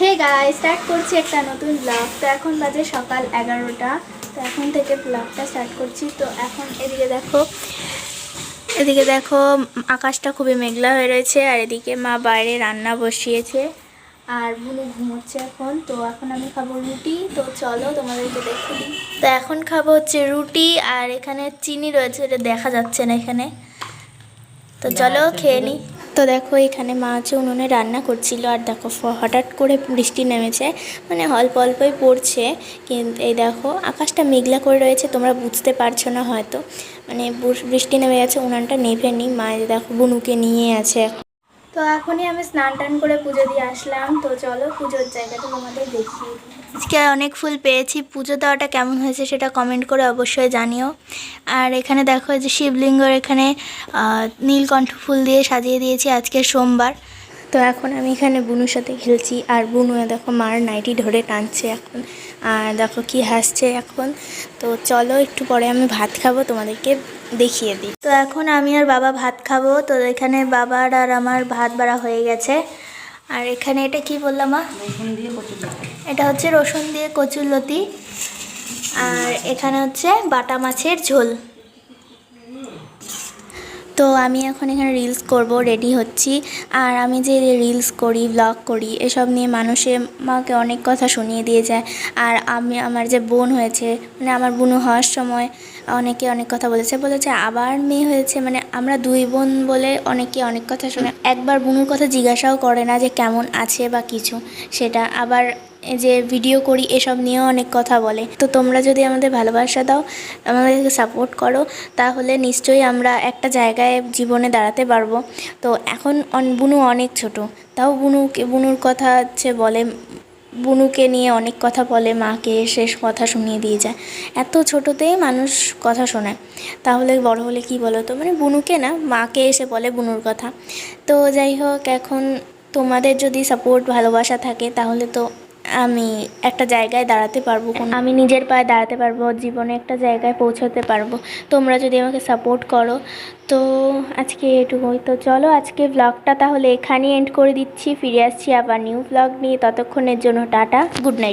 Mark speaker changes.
Speaker 1: হে গাই start করছি একটা নতুন ব্লগ তো এখন বাজে সকাল এগারোটা। তো এখন থেকে ব্লগটা স্টার্ট করছি। তো এখন এদিকে দেখো এদিকে দেখো আকাশটা খুবই মেঘলা হয়ে রয়েছে আর এদিকে মা বাইরে রান্না বসিয়েছে আর বুনু ঘুমোচ্ছে এখন। তো এখন আমি খাব রুটি। তো চলো তোমাদেরকে দেখি তো এখন খাব হচ্ছে রুটি আর এখানে চিনি রয়েছে এটা দেখা যাচ্ছে না এখানে। তো চলো খেয়ে নিই তো দেখো এখানে মা আছে, উনুনে রান্না করছিল। আর দেখো হঠাৎ করে বৃষ্টি নেমেছে মানে অল্প অল্পই পড়ছে। কিন্তু এই দেখো, আকাশটা মেঘলা করে রয়েছে, তোমরা বুঝতে পারছ না হয়তো। মানে বৃষ্টি নেমে গেছে, উনানটা নেভে নি মা দেখো বুনুকে নিয়ে আছে তো এখনই আমি স্নান টান করে পুজো দিয়ে আসলাম। তো চলো পুজোর জায়গাটা তোমাদের দেখিয়ে আজকে অনেক ফুল পেয়েছি। পুজো দেওয়াটা কেমন হয়েছে সেটা কমেন্ট করে অবশ্যই জানিও। আর এখানে দেখো যে শিবলিঙ্গর এখানে নীলকণ্ঠ ফুল দিয়ে সাজিয়ে দিয়েছি আজকে সোমবার। তো এখন আমি এখানে বুনুর সাথে খেলছি আর বুনু দেখো মার নাইটি ধরে টানছে এখন। আর দেখো কি হাসছে এখন। তো চলো একটু পরে আমি ভাত খাব তোমাদেরকে দেখিয়ে দিই। তো এখন আমি আর বাবা ভাত খাব। তো এখানে বাবার আর আমার ভাত বাড়া হয়ে গেছে। আর এখানে এটা কি বললাম মা? এটা হচ্ছে রসুন দিয়ে কচুর লতি। আর এখানে হচ্ছে বাটা মাছের ঝোল। তো আমি এখন এখানে রিলস করব রেডি হচ্ছি। আর আমি যে রিলস করি ব্লগ করি, এসব নিয়ে মানুষে মাকে অনেক কথা শুনিয়ে দিয়ে যায়। আর আমি, আমার যে বোন হয়েছে মানে আমার বোনও হওয়ার সময় অনেকে অনেক কথা বলেছে বলেছে আবার মেয়ে হয়েছে মানে আমরা দুই বোন বলে অনেকে অনেক কথা শুনে, একবার বুনুর কথা জিজ্ঞাসাও করে না যে কেমন আছে বা কিছু, সেটা আবার যে ভিডিও করি, এসব নিয়েও অনেক কথা বলে। তো তোমরা যদি আমাদের ভালোবাসা দাও, আমাদেরকে সাপোর্ট করো, তাহলে নিশ্চয়ই আমরা একটা জায়গায় জীবনে দাঁড়াতে পারব। তো এখন বুনু অনেক ছোট। তাও বুনুকে বুনুর কথা হচ্ছে বলে, বুনুকে নিয়ে অনেক কথা বলে, মাকে শেষ কথা শুনিয়ে দিয়ে যায়। এত ছোটোতেই মানুষ কথা শোনায়। তাহলে বড় হলে কি বলো তো মানে বুনুকে না, মাকে এসে বলে বুনুর কথা। তো যাই হোক, এখন তোমাদের যদি সাপোর্ট ভালোবাসা থাকে, তাহলে তো আমি একটা জায়গায় দাঁড়াতে পারব কোন- আমি নিজের পায়ে দাঁড়াতে পারব, জীবনে একটা জায়গায় পৌঁছাতে পারব। তোমরা যদি আমাকে সাপোর্ট করো, তো আজকে এটুকুই। তো চলো আজকে ব্লগটা তাহলে এখানেই এন্ড করে দিচ্ছি। ফিরে আসছি আবার নিউ ব্লগ নিয়ে। ততক্ষণের জন্য টাটা গুড নাইট